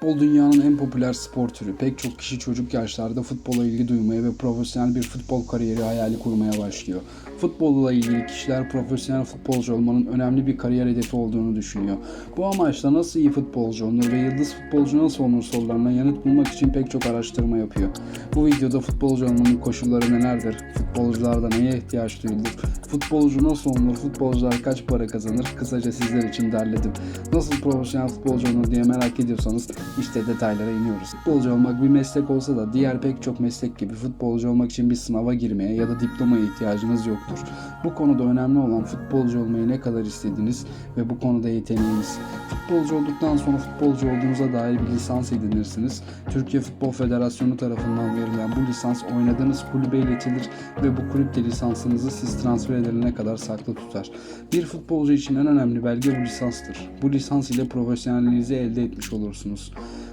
Futbol dünyanın en popüler spor türü. Pek çok kişi çocuk yaşlarda futbola ilgi duymaya ve profesyonel bir futbol kariyeri hayali kurmaya başlıyor. Futbolla ilgili kişiler profesyonel futbolcu olmanın önemli bir kariyer hedefi olduğunu düşünüyor. Bu amaçla nasıl iyi futbolcu olunur ve yıldız futbolcu nasıl olunur sorularına yanıt bulmak için pek çok araştırma yapıyor. Bu videoda futbolcu olmanın koşulları nelerdir? Futbolcularda neye ihtiyaç duyulur? Futbolcu nasıl olunur? Futbolcular kaç para kazanır? Kısaca sizler için derledim. Nasıl profesyonel futbolcu olunur diye merak ediyorsanız işte detaylara iniyoruz. Futbolcu olmak bir meslek olsa da diğer pek çok meslek gibi futbolcu olmak için bir sınava girmeye ya da diplomaya ihtiyacınız yoktur. Bu konuda önemli olan futbolcu olmayı ne kadar istediğiniz ve bu konuda yeteneğiniz. Futbolcu olduktan sonra futbolcu olduğunuza dair bir lisans edinirsiniz. Türkiye Futbol Federasyonu tarafından verilen bu lisans oynadığınız kulübe iletilir ve bu kulüp de lisansınızı siz transfer edilene kadar saklı tutar. Bir futbolcu için en önemli belge bu lisanstır. Bu lisans ile profesyonelliğinizi elde etmiş olursunuz.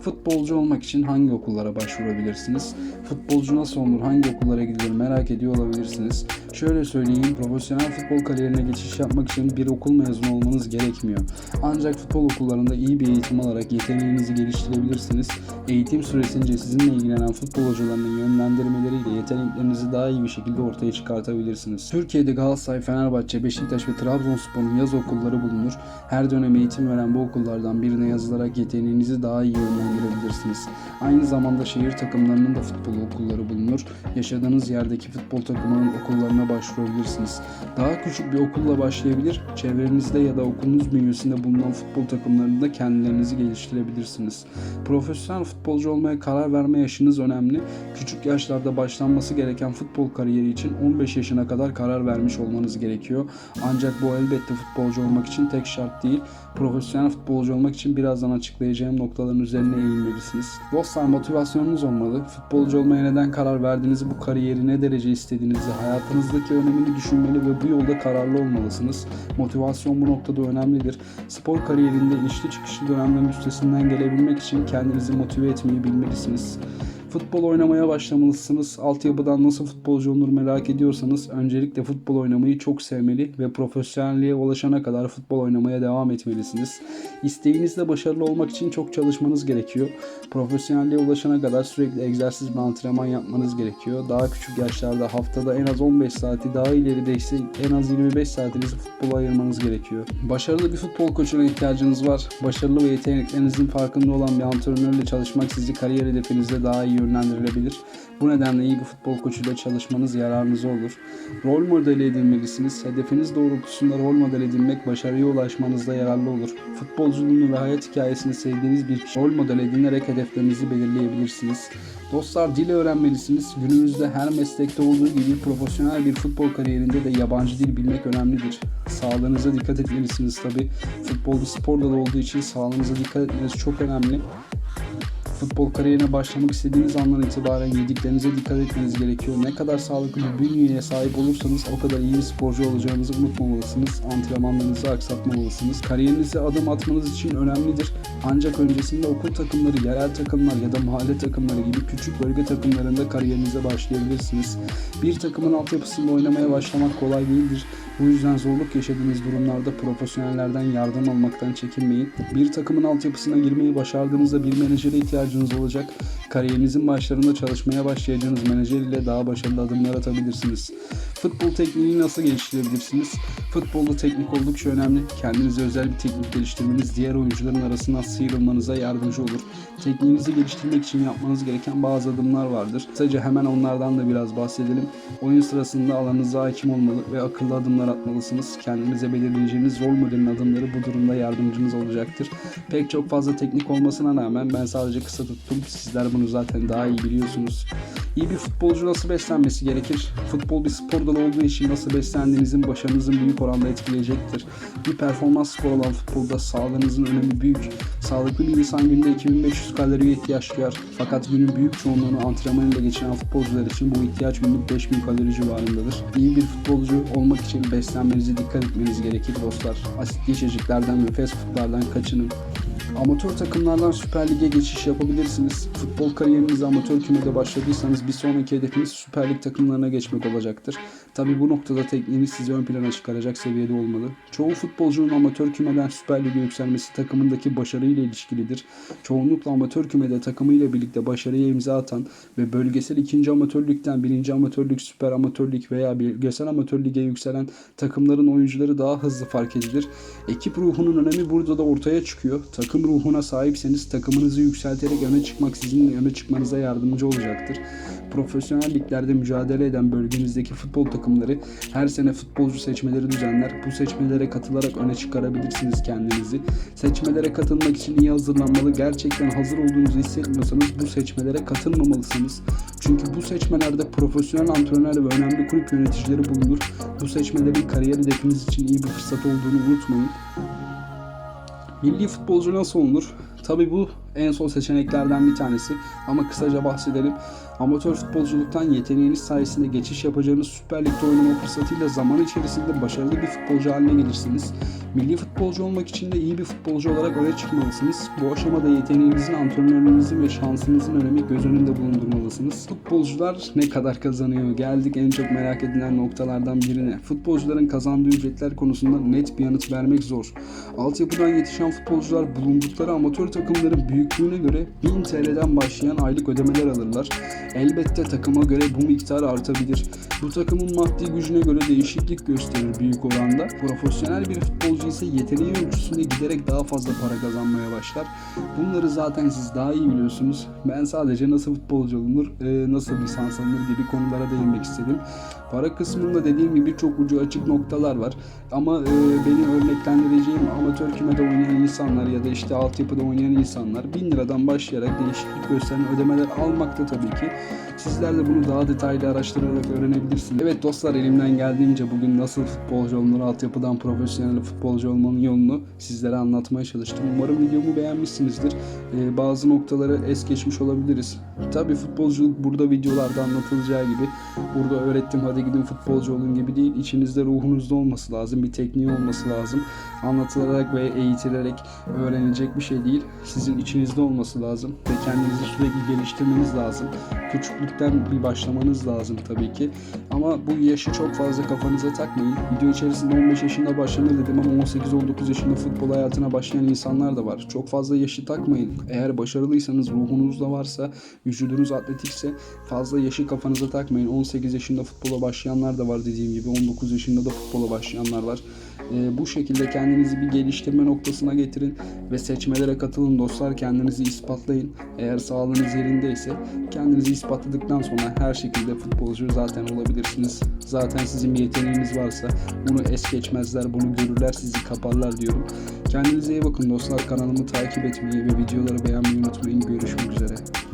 Futbolcu olmak için hangi okullara başvurabilirsiniz? Futbolcu nasıl olunur, hangi okullara gidilir merak ediyor olabilirsiniz. Şöyle söyleyeyim, profesyonel futbol kariyerine geçiş yapmak için bir okul mezunu olmanız gerekmiyor. Ancak futbol okullarında iyi bir eğitim alarak yeteneğinizi geliştirebilirsiniz. Eğitim süresince sizinle ilgilenen futbol hocalarının yönlendirmeleriyle yeteneklerinizi daha iyi bir şekilde ortaya çıkartabilirsiniz. Türkiye'de Galatasaray, Fenerbahçe, Beşiktaş ve Trabzonspor'un yaz okulları bulunur. Her dönem eğitim veren bu okullardan birine yazılarak yeteneğinizi daha iyi yönlendirebilirsiniz. Aynı zamanda şehir takımlarının da futbol okulları bulunur. Yaşadığınız yerdeki futbol takımının okullarına başvurabilirsiniz. Daha küçük bir okulla başlayabilir, çevrenizde ya da okulunuz bünyesinde bulunan futbol takımlarında kendilerinizi geliştirebilirsiniz. Profesyonel futbolcu olmaya karar verme yaşınız önemli. Küçük yaşlarda başlanması gereken futbol kariyeri için 15 yaşına kadar karar vermiş olmanız gerekiyor. Ancak bu elbette futbolcu olmak için tek şart değil. Profesyonel futbolcu olmak için birazdan açıklayacağım noktaların üzerine eğilmelisiniz. Dostlar motivasyonunuz olmalı. Futbolcu olmaya neden karar verdiğinizi, bu kariyeri ne derece istediğinizi, hayatınızdaki önemini düşünmeli ve bu yolda kararlı olmalısınız. Motivasyon bu noktada önemlidir. Spor kariyerinde inişli çıkışlı dönemlerin üstesinden gelebilmek için kendinizi motive etmeyi bilmelisiniz. Futbol oynamaya başlamalısınız. Altyapıdan nasıl futbolcu olunur merak ediyorsanız öncelikle futbol oynamayı çok sevmeli ve profesyonelliğe ulaşana kadar futbol oynamaya devam etmelisiniz. İsteğinizde başarılı olmak için çok çalışmanız gerekiyor. Profesyonelliğe ulaşana kadar sürekli egzersiz ve antrenman yapmanız gerekiyor. Daha küçük yaşlarda haftada en az 15 saati daha ileride ise en az 25 saatinizi futbola ayırmanız gerekiyor. Başarılı bir futbol koçuna ihtiyacınız var. Başarılı ve yeteneklerinizin farkında olan bir antrenörle çalışmak sizi kariyer hedefinizde daha iyi yönlendirilebilir. Bu nedenle iyi bir futbol koçuyla çalışmanız yararınıza olur. Rol modeli edinmelisiniz. Hedefiniz doğrultusunda rol model edinmek başarıya ulaşmanızda yararlı olur. Futbolculuğunu ve hayat hikayesini sevdiğiniz bir rol model edinerek hedeflerinizi belirleyebilirsiniz. Dostlar dil öğrenmelisiniz. Günümüzde her meslekte olduğu gibi profesyonel bir futbol kariyerinde de yabancı dil bilmek önemlidir. Sağlığınıza dikkat etmelisiniz tabi. Futbol bir spor dalı olduğu için sağlığınıza dikkat etmeniz çok önemli futbol kariyerine başlamak istediğiniz andan itibaren yediklerinize dikkat etmeniz gerekiyor. Ne kadar sağlıklı bir bünyeye sahip olursanız o kadar iyi bir sporcu olacağınızı unutmamalısınız. Antrenmanlarınızı aksatmamalısınız. Kariyerinize adım atmanız için önemlidir. Ancak öncesinde okul takımları, yerel takımlar ya da mahalle takımları gibi küçük bölge takımlarında kariyerinize başlayabilirsiniz. Bir takımın altyapısında oynamaya başlamak kolay değildir. Bu yüzden zorluk yaşadığınız durumlarda profesyonellerden yardım almaktan çekinmeyin. Bir takımın altyapısına girmeyi başardığınızda bir menajere ihtiyacınız olacak. Kariyerinizin başlarında çalışmaya başlayacağınız menajer ile daha başarılı adımlar atabilirsiniz. Futbol tekniğini nasıl geliştirebilirsiniz? Futbolda teknik oldukça önemli. Kendinize özel bir teknik geliştirmeniz diğer oyuncuların arasından sıyrılmanıza yardımcı olur. Tekniğinizi geliştirmek için yapmanız gereken bazı adımlar vardır. Kısaca hemen onlardan da biraz bahsedelim. Oyun sırasında alanınıza hakim olmalı ve akıllı adımlar atmalısınız. Kendinize belirleyeceğiniz rol modelin adımları bu durumda yardımcınız olacaktır. Pek çok fazla teknik olmasına rağmen ben sadece kısa tuttum. Sizler bunu zaten daha iyi biliyorsunuz. İyi bir futbolcu nasıl beslenmesi gerekir? Futbol bir spor dalı olduğu için nasıl beslendiğinizin başarınızın büyük oranda etkileyecektir. Bir performans spor olan futbolda sağlığınızın önemi büyük. Sağlıklı bir insan günde 2500 kaloriye ihtiyaç duyar. Fakat günün büyük çoğunluğunu antrenmanıyla geçiren futbolcular için bu ihtiyaç günlük 5000 kalori civarındadır. İyi bir futbolcu olmak için beslenmenize dikkat etmeniz gerekir dostlar. Asitli içeceklerden ve fast foodlardan kaçının. Amatör takımlardan Süper Lig'e geçiş yapabilirsiniz. Futbol kariyerinizi amatör kümede başladıysanız bir sonraki hedefiniz Süper Lig takımlarına geçmek olacaktır. Tabi bu noktada tekniğiniz sizi ön plana çıkaracak seviyede olmalı. Çoğu futbolcunun amatör kümeden Süper Lig'e yükselmesi takımındaki başarıyla ilişkilidir. Çoğunlukla amatör kümede takımıyla birlikte başarıya imza atan ve bölgesel 2. amatör ligden 1. amatör lig, süper amatör lig veya bölgesel amatör lige yükselen takımların oyuncuları daha hızlı fark edilir. Ekip ruhunun önemi burada da ortaya çıkıyor. Takım ruhuna sahipseniz takımınızı yükselterek öne çıkmak sizin öne çıkmanıza yardımcı olacaktır. Profesyonel liglerde mücadele eden bölgenizdeki futbol takımları her sene futbolcu seçmeleri düzenler. Bu seçmelere katılarak öne çıkarabilirsiniz kendinizi. Seçmelere katılmak için iyi hazırlanmalı. Gerçekten hazır olduğunuzu hissetmiyorsanız bu seçmelere katılmamalısınız. Çünkü bu seçmelerde profesyonel antrenör ve önemli kulüp yöneticileri bulunur. Bu seçmelerin kariyer hedefiniz için iyi bir fırsat olduğunu unutmayın. Milli futbolcu nasıl olunur? Tabi bu en son seçeneklerden bir tanesi ama kısaca bahsedelim. Amatör futbolculuktan yeteneğiniz sayesinde geçiş yapacağınız Süper Lig'de oynama fırsatıyla zaman içerisinde başarılı bir futbolcu haline gelirsiniz. Milli futbolcu olmak için de iyi bir futbolcu olarak öne çıkmalısınız. Bu aşamada yeteneğinizin, antrenörlerinizin ve şansınızın önemi göz önünde bulundurmalısınız. Futbolcular ne kadar kazanıyor? Geldik en çok merak edilen noktalardan birine. Futbolcuların kazandığı ücretler konusunda net bir yanıt vermek zor. Altyapıdan yetişen futbolcular bulundukları amatör takımların büyüklüğüne göre 1000 TL'den başlayan aylık ödemeler alırlar. Elbette takıma göre bu miktar artabilir. Bu takımın maddi gücüne göre değişiklik gösterir büyük oranda. Profesyonel bir futbolcu ise yeteneği ölçüsünde giderek daha fazla para kazanmaya başlar. Bunları zaten siz daha iyi biliyorsunuz. Ben sadece nasıl futbolcu olunur, e, nasıl lisans alınır gibi konulara değinmek istedim. Para kısmında dediğim gibi çok ucu açık noktalar var. Ama e, beni örneklendireceğim amatör kümede oynayan insanlar ya da işte altyapıda oynayan insanlar 1000 liradan başlayarak değişiklik gösteren ödemeler almakta tabii ki. Sizler de bunu daha detaylı araştırarak öğrenebilirsiniz. Evet dostlar elimden geldiğince bugün nasıl futbolcu olunur, altyapıdan profesyonel futbolcu olmanın yolunu sizlere anlatmaya çalıştım. Umarım videomu beğenmişsinizdir. Ee, bazı noktaları es geçmiş olabiliriz. Tabii futbolculuk burada videolarda anlatılacağı gibi burada öğrettim hadi gidin futbolcu olun gibi değil. İçinizde ruhunuzda olması lazım. Bir tekniği olması lazım. Anlatılarak ve eğitilerek öğrenilecek bir şey değil. Sizin içinizde olması lazım ve kendinizi sürekli geliştirmeniz lazım. Küçüklükten bir başlamanız lazım tabii ki. Ama bu yaşı çok fazla kafanıza takmayın. Video içerisinde 15 yaşında başlanır dedim ama 18-19 yaşında futbol hayatına başlayan insanlar da var. Çok fazla yaşı takmayın. Eğer başarılıysanız, ruhunuzda varsa, vücudunuz atletikse fazla yaşı kafanıza takmayın. 18 yaşında futbola başlayanlar da var dediğim gibi. 19 yaşında da futbola başlayanlar var. Ee, bu şekilde kendinizi bir geliştirme noktasına getirin ve seçmelere katılın dostlar. Kendinizi ispatlayın. Eğer sağlığınız yerindeyse kendinizi ispatladıktan sonra her şekilde futbolcu zaten olabilirsiniz. Zaten sizin bir yeteneğiniz varsa bunu es geçmezler, bunu görürler, sizi kaparlar diyorum. Kendinize iyi bakın dostlar. Kanalımı takip etmeyi ve videoları beğenmeyi unutmayın. Görüşmek